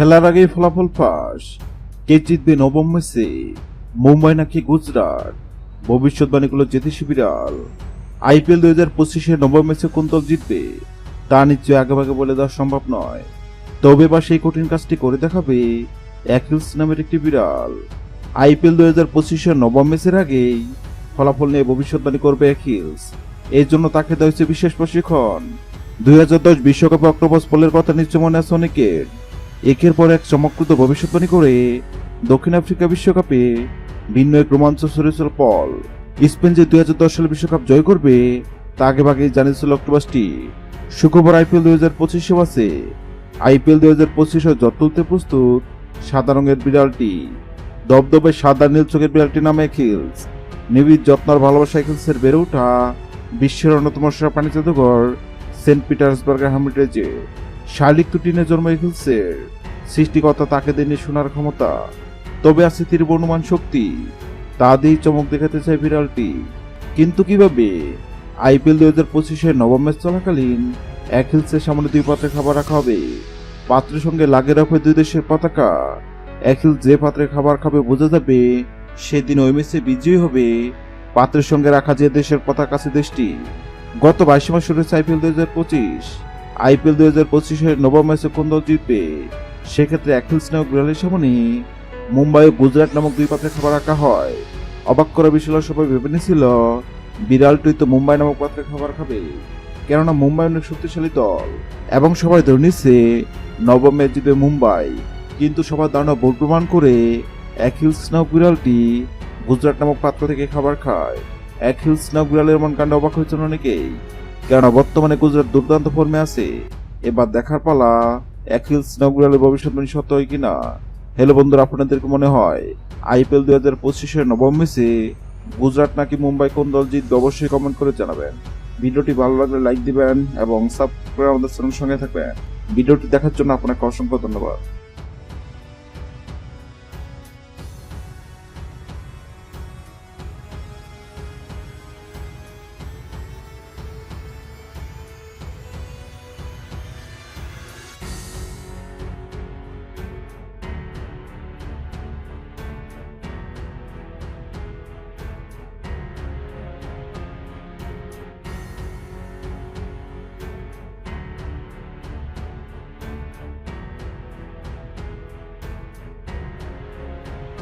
খেলার আগেই ফলাফল ফাঁস। কে জিতবে নবম ম্যাচে? মুম্বাই নাকি গুজরাট? ভবিষ্যৎবাণীগুলো যেতে বিড়াল। আইপিএল দুই হাজার পঁচিশে নবম ম্যাচে কোন দল জিতবে? তা নিশ্চয় আগেভাগে বলে দেওয়া সম্ভব নয়। তবে বা সেই কঠিন কাজটি করে দেখাবে অ্যাকিলস নামের একটি বিড়াল। আইপিএল দুই হাজার পঁচিশের নবম ম্যাচের আগেই ফলাফল নিয়ে ভবিষ্যৎবাণী করবে অ্যাকিলস এর জন্য তাকে দেওয়া হয়েছে বিশেষ প্রশিক্ষণ। দুই হাজার দশ বিশ্বকাপে অক্টোপাস পোলের কথা নিশ্চয় মনে আছে অনেকের। একের পর এক চমকপ্রদ ভবিষ্যৎবাণী করে দক্ষিণ আফ্রিকা বিশ্বকাপে ভিন্ন এক রোমাঞ্চ সরেছিল পল। স্পেন যে দুই হাজার দশ সালে বিশ্বকাপ জয় করবে, তা আগে ভাগেই জানিয়েছিল অক্টোপাসটি শুক্রবার আইপিএল দুই হাজার পঁচিশে আছে আইপিএল দুই হাজার পঁচিশে জট তুলতে প্রস্তুত সাদা রঙের বিড়ালটি। দবদবে সাদা নীল চোখের বিড়ালটির নামে খিলস নিবিড় যত্নার ভালোবাসা খিলসের বেড়ে ওঠা বিশ্বের অন্যতম সেরা প্রাণী জাদুঘর সেন্ট পিটার্সবার্গের হামিটেজে শালিক তুটিনে জন্ম খিলসের সৃষ্টিকর্তা তাকে দেননি শোনার ক্ষমতা। তবে আছে তীব্র অনুমান শক্তি। তা দিয়েই চমক দেখাতে চায় বিড়ালটি। কিন্তু কীভাবে? আইপিএল দুই হাজার পঁচিশের নবম ম্যাচ চলাকালীন এক হিলসের সামনে দুই পাত্রে খাবার রাখা হবে। পাত্রের সঙ্গে লাগে রাখবে দুই দেশের পতাকা। হিল যে পাত্রে খাবার খাবে বোঝা যাবে, সেদিন ওই ম্যাচে বিজয়ী হবে পাত্রের সঙ্গে রাখা যে দেশের পতাকা আছে দেশটি। গত বাইশ মাস শুরু হয়েছে আইপিএল দুই হাজার পঁচিশ। আইপিএল দুই হাজার পঁচিশের নবম ম্যাচে কোন দল জিতবে? সেক্ষেত্রে হিলস নামক বিড়ালের সামনে মুম্বাই ও গুজরাট নামক দুই পাত্রে খাবার রাখা হয়। অবাক করা বিষয় সবাই ভেবে নিয়েছিল বিড়ালটি তো মুম্বাই নামক পাত্রে খাবার খাবে। কেননা মুম্বাই অনেক শক্তিশালী দল, এবং সবাই ধরে নিচ্ছে, নবম ম্যাচ জিতবে মুম্বাই। কিন্তু সবার ধারণা ভুল প্রমাণ করে হিলস নামক বিড়ালটি গুজরাট নামক পাত্র থেকে খাবার খায়। হিলস নামক বিড়ালের মন কাণ্ড অবাক হয়েছেন অনেকেই। কেননা বর্তমানে গুজরাট দুর্দান্ত ফর্মে আছে। এবার দেখার পালা নামক বিড়ালের ভবিষ্যৎবাণী সত্য হয় কিনা? হ্যালো বন্ধুরা আপনাদেরকে মনে হয়? আইপিএল দুই হাজার পঁচিশের নবম ম্যাচে গুজরাট নাকি মুম্বাই কোন দল জিতবে অবশ্যই কমেন্ট করে জানাবেন। ভিডিওটি ভালো লাগলে লাইক দিবেন এবং সাবস্ক্রাইব আমাদের চ্যানেল সঙ্গে থাকবেন। ভিডিওটি দেখার জন্য আপনাকে অসংখ্য ধন্যবাদ।